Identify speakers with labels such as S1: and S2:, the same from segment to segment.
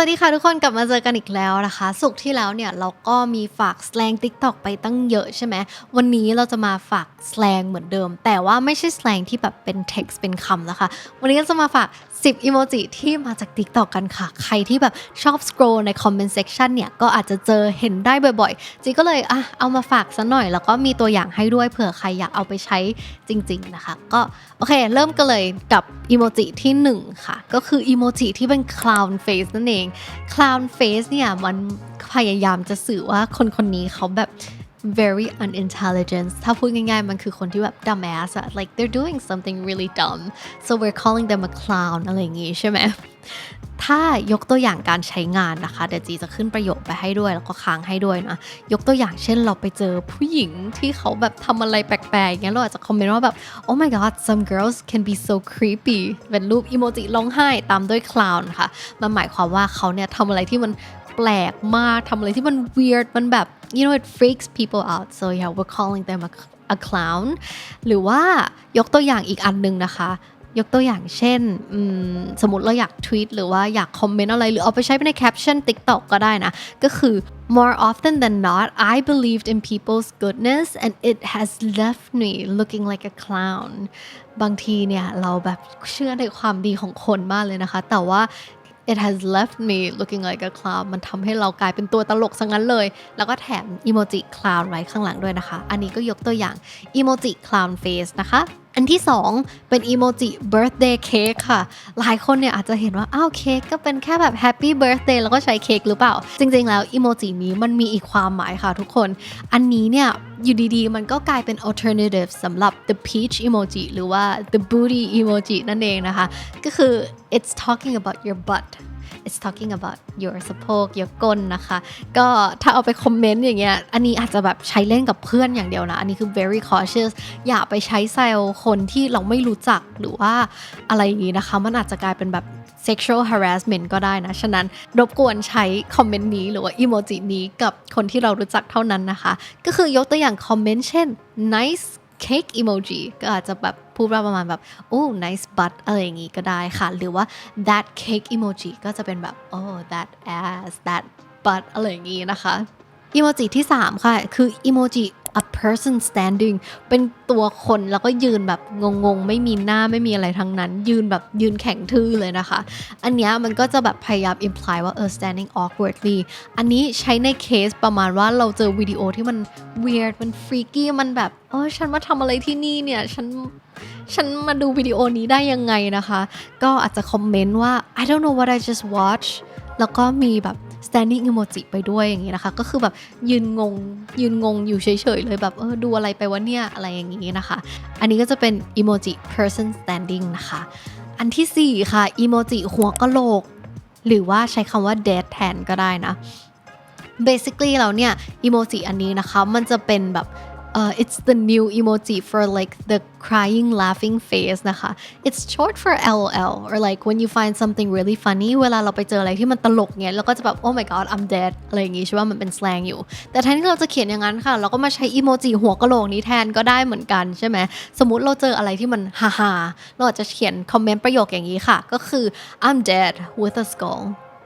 S1: วัสดีค่ะทุกคนกลับมาเจอกันอีกแล้วนะคะ สุกที่แล้วเนี่ยเราก็มีฝากสแลง TikTok ไปตั้งเยอะใช่ไหมวันนี้เราจะมาฝากสแลงเหมือนเดิม แต่ว่าไม่ใช่สแลงที่แบบเป็น text เป็นคำนะคะ วันนี้เราจะมาฝาก 10อีโมจิที่มาจาก TikTok กันค่ะ ใครที่แบบชอบ scroll ใน comment section เนี่ยก็อาจจะเจอเห็นได้บ่อยๆ จีก็เลยอะเอามาฝากซะหน่อย แล้วก็มีตัวอย่างให้ด้วยเผื่อใครอยากเอาไปใช้จริง ๆ นะคะ ก็โอเค เริ่มกันเลยกับอีโมจิที่ 1 ค่ะ ก็คืออีโมจิที่เป็น clown face นั่นเอง clown face เนี่ยมันพยายามจะสื่อว่าคนคนนี้เขาแบบ very unintelligent ถ้าพูดง่ายๆ มันคือคนที่แบบ dumbass อะ like they're doing something really dumb so we're calling them a clown อะไรอย่างงี้ใช่ไหม ถ้ายกตัวอย่างการใช้งานนะคะ เดี๋ยวจีจะขึ้นประโยคไปให้ด้วย แล้วก็ค้างให้ด้วยนะ ยกตัวอย่างเช่นเราไปเจอผู้หญิงที่เขาแบบทำอะไรแปลกๆอย่างเงี้ยเราอาจจะคอมเมนต์ว่าแบบ oh my god some girls can be so creepy เป็นรูปอีโมจิร้องไห้ตามด้วย clown ค่ะ มันหมายความว่าเขาเนี่ยทำอะไรที่มัน ปลกมากทำอะไรที่มัน weird มันแบบ you know it freaks people out so yeah we're calling them a, a clown หรือว่ายกตัวอย่างอีกอันหนึงนะคะ ยกตัวอย่างเช่นมสมมติเราอยากทวีตหรือว่าอยากคอมเมนต์อะไร หรือเอาไปใช้ในแคปชั่น TikTok ก็ได้นะ ก็คือ more often than not I believed in people's goodness and it has left me looking like a clown บางทีเนี่ย เราแบบเชื่อในความดีของคนมากเลยนะคะ แต่ว่า it has left me looking like a clown มันทำให้เรากลายเป็นตัวตลกซะงั้นเลย แล้วก็แถมอีโมจิ clown ไว้ข้างหลังด้วยนะคะ อันนี้ก็ยกตัวอย่างอีโมจิ clown face นะคะอันที่ 2 เป็นอีโมจิ birthday cake ค่ะ หลายคนเนี่ยอาจจะเห็นว่า อ้าวเค้กก็เป็นแค่แบบ happy birthday แล้วก็ใช้เค้กหรือเปล่า จริงๆ แล้วอีโมจินี้มันมีอีกความหมายค่ะทุกคน อันนี้เนี่ยอยู่ดีๆ มันก็กลายเป็น alternative สำหรับ the peach emoji หรือว่า the booty emoji นั่นเองนะคะ ก็คือ it's talking about your butt it's talking about your สะโพก your ก้นนะคะ ก็ถ้าเอาไปคอมเมนต์อย่างเงี้ย อันนี้อาจจะแบบใช้เล่นกับเพื่อนอย่างเดียวนะ อันนี้คือ very cautious อย่าไปใช้แซวคนที่เราไม่รู้จักหรือว่าอะไรอย่างงี้นะคะ มันอาจจะกลายเป็นแบบ sexual harassment ก็ได้นะ ฉะนั้นรบกวนใช้คอมเมนต์นี้หรือว่าอีโมจินี้กับคนที่เรารู้จักเท่านั้นนะคะ ก็คือยกตัวอย่างคอมเมนต์เช่น nice cake emoji ก็อาจจะแบบพูดว่าประมาณแบบโอ้ nice butt อะไรอย่างงี้ก็ได้ค่ะ หรือว่า that cake emoji ก็จะเป็นแบบ oh that ass that butt อะไรอย่างงี้นะคะอีโมจิที่ 3 ค่ะ คืออีโมจิ a person standing เป็นตัวคนแล้วก็ยืนแบบงงๆ ไม่มีหน้าไม่มีอะไรทั้งนั้น ยืนแบบยืนแข็งทื่อเลยนะคะ อันนี้มันก็จะแบบพยายาม imply ว่าเออ standing awkwardly อันนี้ใช้ในเคสประมาณว่าเราเจอวิดีโอที่มัน weird มัน freaky มันแบบเออฉันมาทำอะไรที่นี่เนี่ยฉันฉันมาดูวิดีโอนี้ได้ยังไงนะคะ ก็อาจจะคอมเมนต์ว่า I don't know what I just watched แล้วก็มีแบบ standing emoji ไปด้วยอย่างนี้นะคะ ก็คือแบบยืนงงยืนงงอยู่เฉยๆเลยแบบเออดูอะไรไปวะเนี่ยอะไรอย่างนี้นะคะ อันนี้ก็จะเป็น emoji person standing นะคะ อันที่ 4 ค่ะ emoji หัวกะโหลก หรือว่าใช้คำว่า dead แทนก็ได้นะ basically แล้วเนี่ย emoji อันนี้นะคะ มันจะเป็นแบบ Uh, it's the new emoji for like the crying laughing face นะคะ it's short for LOL or like when you find something really funny เวลาเราไปเจออะไรที่มันตลกเงี้ยเราก็จะแบบ oh my god I'm dead อะไรอย่างงี้ใช่ว่ามันเป็น slang อยู่ แต่แทนที่เราจะเขียนอย่างนั้นค่ะ เราก็มาใช้อีโมจิหัวกะโหลกนี้แทนก็ได้เหมือนกันใช่ไหมสมมุติเราเจออะไรที่มันฮาฮาๆเราอาจจะเขียนคอมเมนต์ประโยคอย่างนี้ค่ะ ก็คือ I'm dead with a skull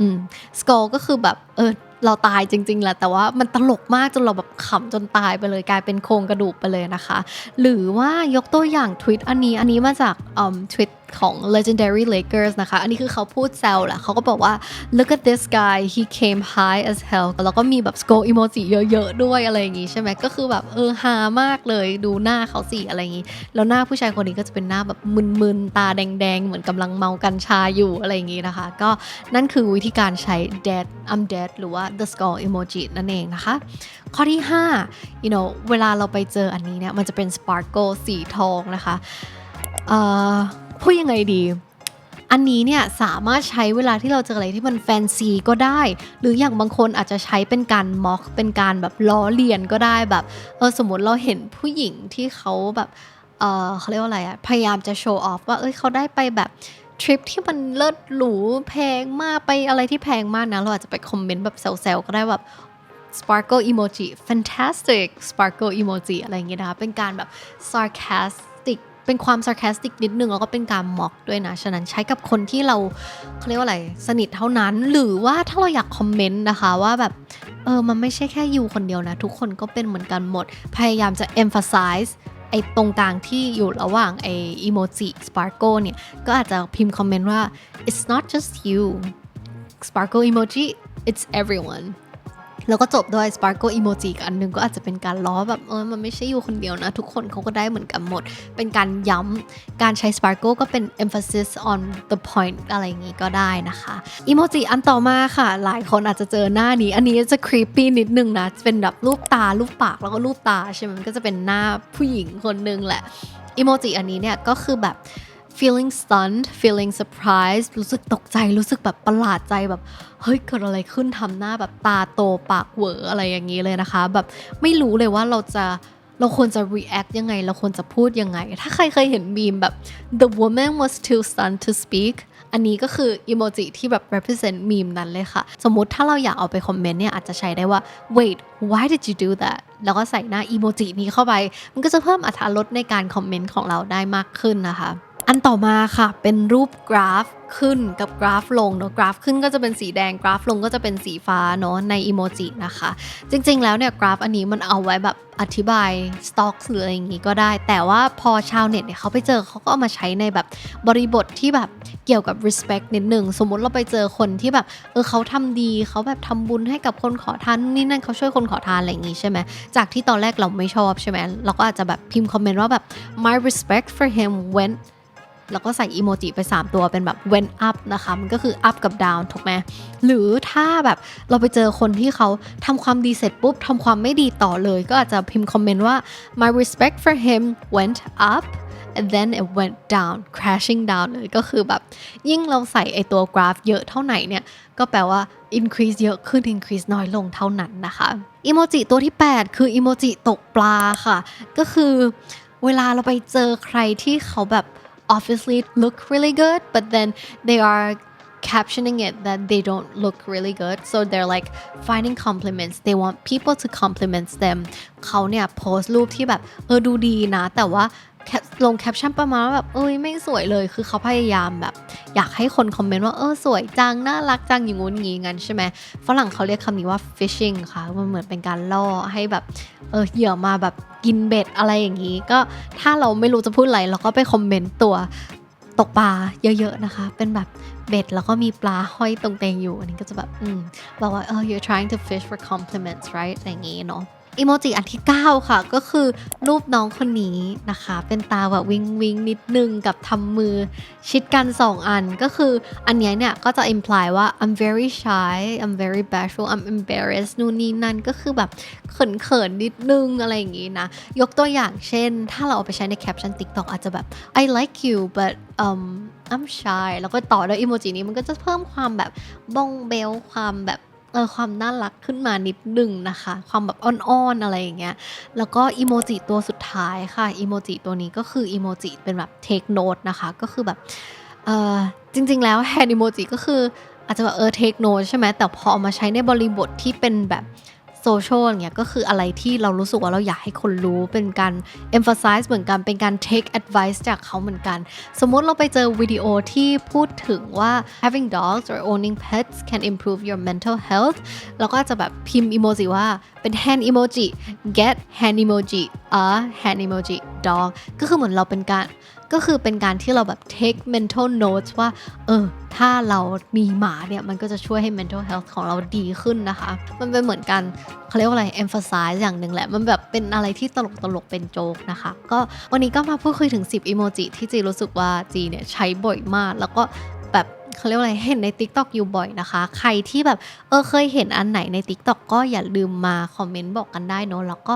S1: อืม skull ก็คือแบบเออ เราตายจริง ๆแหละแต่ว่ามันตลกมากจนเราแบบขำจนตายไปเลยกลายเป็นโครงกระดูกไปเลยนะคะ หรือว่ายกตัวอย่างทวิตอันนี้อันนี้มาจากอืมทวิต ของ legendary Lakers นะคะ อันนี้คือเขาพูดแซวแหละเขาก็บอกว่า look at this guy he came high as hell แล้วก็มีแบบ skull emoji เยอะๆด้วยอะไรอย่างงี้ใช่ไหมก็คือแบบเออฮามากเลยดูหน้าเขาสิอะไรอย่างงี้ แล้วหน้าผู้ชายคนนี้ก็จะเป็นหน้าแบบมึนๆ ตาแดงๆ เหมือนกำลังเมากัญชาอยู่อะไรอย่างงี้นะคะ ก็นั่นคือวิธีการใช้ dead I'm dead หรือว่า the skull emoji นั่นเองนะคะ ข้อที่ 5 you know เวลาเราไปเจออันนี้เนี่ยมันจะเป็น sparkle สีทองนะคะเอ่อ พูดยังไงดี อันนี้เนี่ยสามารถใช้เวลาที่เราเจออะไรที่มันแฟนซีก็ได้ หรืออย่างบางคนอาจจะใช้เป็นการม็อก เป็นการแบบล้อเลียนก็ได้แบบเออสมมติเราเห็นผู้หญิงที่เขาแบบเออเขาเรียกว่าอะไรอะพยายามจะโชว์ออฟว่าเอ้ยเขาได้ไปแบบทริปที่มันเลิศหรูแพงมากไปอะไรที่แพงมากนะ เราอาจจะไปคอมเมนต์แบบแซวๆก็ได้แบบ sparkle emoji fantastic sparkle emoji อะไรอย่างเงี้ยนะคะเป็นการแบบ sarcastic เป็นความ sarcastic นิดนึงแล้วก็เป็นการม็อกด้วยนะ ฉะนั้นใช้กับคนที่เราเขาเรียกว่าอะไร สนิทเท่านั้น หรือว่าถ้าเราอยากคอมเมนต์นะคะว่าแบบ เออ มันไม่ใช่แค่ยูคนเดียวนะ ทุกคนก็เป็นเหมือนกันหมด พยายามจะ emphasize ไอ้ตรงกลางที่อยู่ระหว่างไอ้อีโมจิ sparkle เนี่ย ก็อาจจะพิมพ์คอมเมนต์ว่า it's not just you sparkle emoji it's everyone แล้วก็จบด้วย sparkle emoji อีกอันหนึงก็อาจจะเป็นการล้อแบบเออมันไม่ใช่อยู่คนเดียวนะ ทุกคนเขาก็ได้เหมือนกันหมด เป็นการย้ำการใช้ sparkle ก็เป็น emphasis on the point อะไรอย่างงี้ก็ได้นะคะ emoji อันต่อมาค่ะ หลายคนอาจจะเจอหน้านี้ อันนี้จะ creepy นิดนึงนะ เป็นแบบรูปตารูปปากแล้วก็รูปตาใช่ไหมมันก็จะเป็นหน้าผู้หญิงคนนึงแหละ emoji อันนี้เนี่ยก็คือแบบ feeling stunned feeling surprised รู้สึกตกใจ รู้สึกแบบประหลาดใจแบบ เฮ้ย เกิดอะไรขึ้นทำหน้าแบบตาโตปากเหวออะไรอย่างนี้เลยนะคะ แบบไม่รู้เลยว่าเราจะเราควรจะ react ยังไง เราควรจะพูดยังไง ถ้าใครเคยเห็นมีมแบบ the woman was too stunned to speak อันนี้ก็คืออีโมจิที่แบบ represent มีมนั้นเลยค่ะ สมมติถ้าเราอยากเอาไปคอมเมนต์เนี่ย อาจจะใช้ได้ว่า wait why did you do that แล้วก็ใส่หน้าอีโมจินี้เข้าไป มันก็จะเพิ่มอรรถรสในการคอมเมนต์ของเราได้มากขึ้นนะคะ อันต่อมาค่ะเป็นรูปกราฟขึ้นกับกราฟลงเนาะกราฟขึ้นก็จะเป็นสีแดงกราฟลงก็จะเป็นสีฟ้าเนาะในอีโมจินะคะ จริงๆแล้วเนี่ยกราฟอันนี้มันเอาไว้แบบอธิบายสต็อกหรืออะไรอย่างงี้ก็ได้ แต่ว่าพอชาวเน็ตเนี่ยเขาไปเจอเขาก็เอามาใช้ในแบบบริบทที่แบบเกี่ยวกับ respect นิดหนึ่งสมมติเราไปเจอคนที่แบบเออเขาทำดีเขาแบบทำบุญให้กับคนขอทานนี่นั่นเขาช่วยคนขอทานอะไรอย่างงี้ใช่ไหมจากที่ตอนแรกเราไม่ชอบใช่ไหมเราก็อาจจะแบบพิมพ์คอมเมนต์ว่าแบบ my respect for him went แล้วก็ใส่อีโมจิไป 3 ตัวเป็นแบบ went up นะคะ มันก็คือ up กับ down ถูกไหมหรือถ้าแบบเราไปเจอคนที่เขาทำความดีเสร็จปุ๊บทำความไม่ดีต่อเลย ก็อาจจะพิมพ์คอมเมนต์ว่า my respect for him went up and then it went down crashing down เลยก็คือแบบ ยิ่งเราใส่ไอตัวกราฟเยอะเท่าไหร่เนี่ย ก็แปลว่า increase เยอะขึ้น increase น้อยลงเท่านั้นนะคะอีโมจิตัวที่ 8 คืออีโมจิตกปลาค่ะ ก็คือเวลาเราไปเจอใครที่เขาแบบ obviously look really good but then they are captioning it that they don't look really good so they're like finding compliments they want people to compliment them เขาเนี่ยโพสต์รูปที่แบบเออดูดีนะ แต่ว่าแคป ลงแคปชั่นประมาณว่าแบบเอ้ยไม่สวยเลยคือเขาพยายามแบบ อยากให้คนคอมเมนต์ว่าเออสวยจัง น่ารักจังอย่างงู้นอย่างงี้งั้นใช่ไหมฝรั่งเขาเรียกคำนี้ว่า fishing ค่ะ มันเหมือนเป็นการล่อให้แบบเออเหยื่อมาแบบกินเบ็ดอะไรอย่างนี้ ก็ถ้าเราไม่รู้จะพูดอะไรเราก็ไปคอมเมนต์ตัวตกปลาเยอะๆนะคะ เป็นแบบเบ็ดแล้วก็มีปลาห้อยตรงเตงอยู่ อันนี้ก็จะแบบ อืมบอกว่าเออ you're trying to fish for compliments right อะไรอย่างงี้เนาะ อีโมจิอันที่ 9 ค่ะ ก็คือรูปน้องคนนี้นะคะ เป็นตาแบบวิงวิงนิดนึงกับทำมือชิดกัน 2 อันก็คืออันเนี้ยเนี่ยก็จะ imply ว่า I'm very shy I'm very bashful I'm embarrassed นู่นนี่นั่นก็คือแบบเขินเขินนิดนึงอะไรอย่างงี้นะ ยกตัวอย่างเช่น ถ้าเราเอาไปใช้ในแคปชั่น TikTok อาจจะแบบ I like you but um I'm shy แล้วก็ต่อด้วยอีโมจินี้มันก็จะเพิ่มความแบบบ้องเบลความแบบ เออความน่ารักขึ้นมานิดหนึ่งนะคะ ความแบบอ่อนๆอะไรอย่างเงี้ยแล้วก็อีโมจิตัวสุดท้ายค่ะอีโมจิตัวนี้ก็คืออีโมจิเป็นแบบ take note นะคะก็คือแบบเออจริงๆแล้วแฮนด์อีโมจิก็คืออาจจะแบบเออ take note ใช่ไหมแต่พอเอามาใช้ในบริบทที่เป็นแบบ โซเชียลอย่างเงี้ยก็คืออะไรที่เรารู้สึกว่าเราอยากให้คนรู้เป็นการ emphasize เหมือนกันเป็นการ take advice จากเขาเหมือนกัน สมมติเราไปเจอวิดีโอที่พูดถึงว่า having dogs or owning pets can improve your mental health เราก็จะแบบพิมพ์อีโมจิว่าเป็น hand emoji get hand emoji a hand emoji dog ก็คือเหมือนเราเป็นการก็คือเป็นการที่เราแบบ take mental notes ว่า เออ ถ้าเรามีหมาเนี่ย มันก็จะช่วยให้ mental health ของเราดีขึ้นนะคะ มันเป็นเหมือนกันเขาเรียกว่าอะไร emphasize อย่างหนึ่งแหละ มันแบบเป็นอะไรที่ตลกตลกๆเป็นโจ๊กนะคะ ก็วันนี้ก็มาพูดคุยถึง 10อีโมจิที่จีรู้สึกว่าจีเนี่ยใช้บ่อยมาก แล้วก็แบบเขาเรียกว่าอะไรเห็นใน TikTok อยู่บ่อยนะคะ ใครที่แบบเออเคยเห็นอันไหนใน TikTok ก็อย่าลืมมาคอมเมนต์บอกกันได้เนอะแล้วก็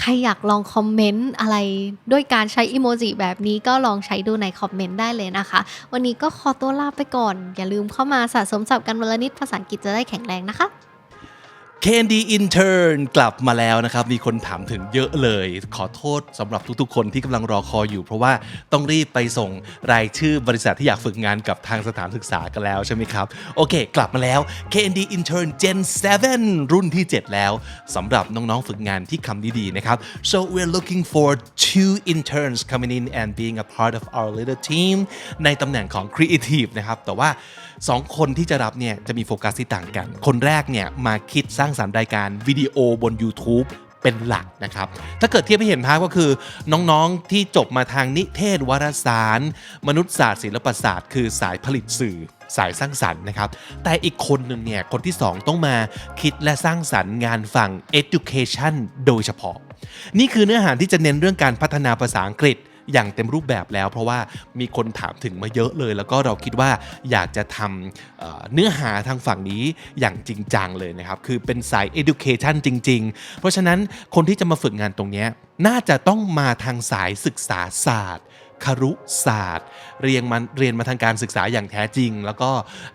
S1: ใครอยากลองคอมเมนต์อะไรด้วยการใช้อีโมจิแบบนี้ก็ลองใช้ดูในคอมเมนต์ได้เลยนะคะ วันนี้ก็ขอตัวลาไปก่อน อย่าลืมเข้ามาสะสมศัพท์กันวันละนิดภาษาอังกฤษจะได้แข็งแรงนะคะ
S2: Candy Intern กลับมาแล้วนะครับ มีคนถามถึงเยอะเลย ขอโทษสำหรับทุกๆ คนที่กำลังรอคอยอยู่ เพราะว่าต้องรีบไปส่งรายชื่อบริษัทที่อยากฝึกงานกับทางสถานศึกษากันแล้วใช่ไหมครับ โอเค กลับมาแล้ว Candy Intern Gen 7 รุ่นที่ 7 แล้วสำหรับน้องๆ ฝึกงานที่คำดีๆ นะครับ so we're looking for two interns coming in and being a part of our little team ในตำแหน่งของ Creative นะครับแต่ว่า สองคนที่จะรับเนี่ยจะมีโฟกัสที่ต่างกัน คนแรกเนี่ยมาคิดสร้างสรรค์รายการวิดีโอบน YouTube เป็นหลักนะครับ ถ้าเกิดเทียบให้เห็นภาพก็คือน้องๆที่จบมาทางนิเทศวารสาร มนุษยศาสตร์ศิลปศาสตร์ คือสายผลิตสื่อสายสร้างสรรค์นะครับ แต่อีกคนหนึ่งเนี่ย คนที่สองต้องมาคิดและสร้างสรรค์งานฝั่ง education โดยเฉพาะ นี่คือเนื้อหาที่จะเน้นเรื่องการพัฒนาภาษาอังกฤษ อย่างเต็มรูปแบบแล้ว เพราะว่ามีคนถามถึงมาเยอะเลย แล้วก็เราคิดว่าอยากจะทำเเนื้อหาทางฝั่งนี้อย่างจริงจังเลยนะครับ คือเป็นสาย education จริง ๆ เพราะฉะนั้นคนที่จะมาฝึกงานตรงนี้น่าจะต้องมาทางสายศึกษาศาสตร์ครุศาสตร์ เรียนมาเรียนมาทางการศึกษาอย่างแท้จริง แล้วก็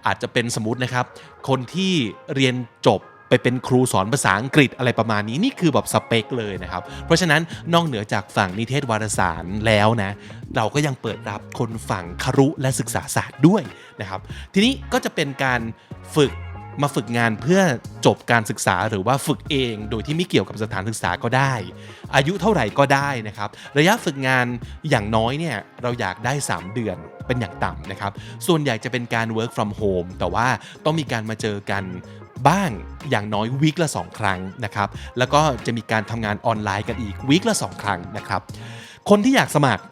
S2: อาจจะเป็นสมมตินะครับ คนที่เรียนจบ ไปเป็นครูสอนภาษาอังกฤษอะไรประมาณนี้นี่คือแบบสเปคเลยนะครับ เพราะฉะนั้นนอกเหนือจากฝั่งนิเทศวารสารแล้วนะเราก็ยังเปิดรับคนฝั่งครุและศึกษาศาสตร์ด้วยนะครับ ทีนี้ก็จะเป็นการฝึกมาฝึกงานเพื่อจบการศึกษาหรือว่าฝึกเองโดยที่ไม่เกี่ยวกับสถานศึกษาก็ได้ อายุเท่าไหร่ก็ได้นะครับ ระยะฝึกงานอย่างน้อยเนี่ยเราอยากได้ 3 เดือนเป็นอย่างต่ำนะครับ ส่วนใหญ่จะเป็นการ work from home แต่ว่าต้องมีการมาเจอกัน บ้างอย่างน้อยวีคละ 2 ครั้งนะครับ แล้วก็จะมีการทำงานออนไลน์กันอีกวีคละ 2 ครั้งนะครับ คนที่อยากสมัคร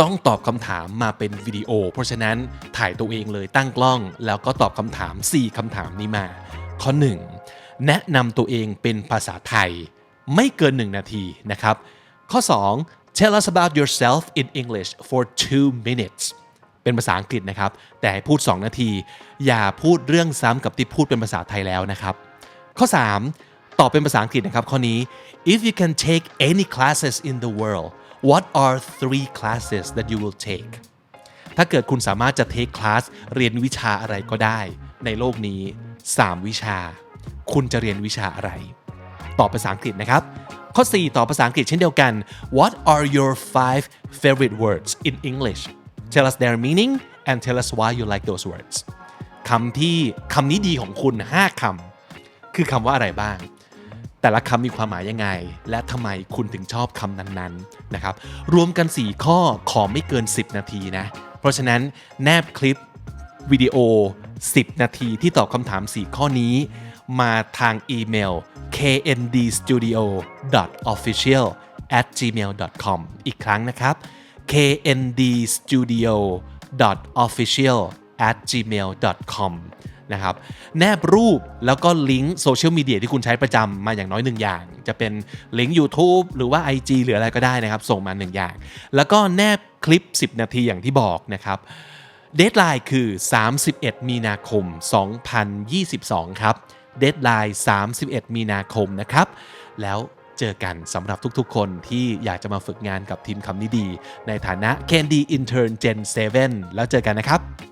S2: ต้องตอบคำถามมาเป็นวิดีโอ เพราะฉะนั้นถ่ายตัวเองเลยตั้งกล้อง แล้วก็ตอบคำถาม 4คำถามนี้มา ข้อ 1 แนะนำตัวเองเป็นภาษาไทย ไม่เกิน 1 นาทีนะครับ ข้อ 2 tell us about yourself in English for 2 minutes เป็นภาษาอังกฤษนะครับ แต่ให้พูด 2 นาที อย่าพูดเรื่องซ้ำกับที่พูดเป็นภาษาไทยแล้วนะครับ ข้อ 3 ตอบเป็นภาษาอังกฤษนะครับ ข้อนี้ if you can take any classes in the world what are three classes that you will take ถ้าเกิดคุณสามารถจะ take class เรียนวิชาอะไรก็ได้ ในโลกนี้ 3 วิชา คุณจะเรียนวิชาอะไร ตอบภาษาอังกฤษนะครับ ข้อ 4 ตอบภาษาอังกฤษเช่นเดียวกัน What are your five favorite words in English Tell us their meaning and tell us why you like those words คำที่คำนี้ดีของคุณ 5คำคือคำว่าอะไรบ้าง แต่ละคำมีความหมายยังไง และทำไมคุณถึงชอบคำนั้นๆนะครับ รวมกัน 4 ข้อขอไม่เกิน 10 นาทีนะ เพราะฉะนั้นแนบคลิปวิดีโอ 10 นาทีที่ตอบคำถาม 4 ข้อนี้ มาทางอีเมล kndstudio.official at gmail.com อีกครั้งนะครับ kndstudio.official at gmail.com นะครับแนบรูปแล้วก็ลิงก์โซเชียลมีเดียที่คุณใช้ประจำมาอย่างน้อยหนึ่งอย่าง จะเป็นลิงก์ YouTube หรือว่า IG หรืออะไรก็ได้นะครับ ส่งมาหนึ่งอย่าง แล้วก็แนบคลิป 10 นาทีอย่างที่บอกนะครับเดทไลน์คือ 31 มีนาคม 2022 ครับเดทไลน์31 มีนาคมนะครับ แล้ว เจอกันสำหรับทุกๆ คนที่อยากจะมาฝึกงานกับทีมคำนี้ดี ในฐานะ Candy Intern Gen 7 แล้วเจอกันนะครับ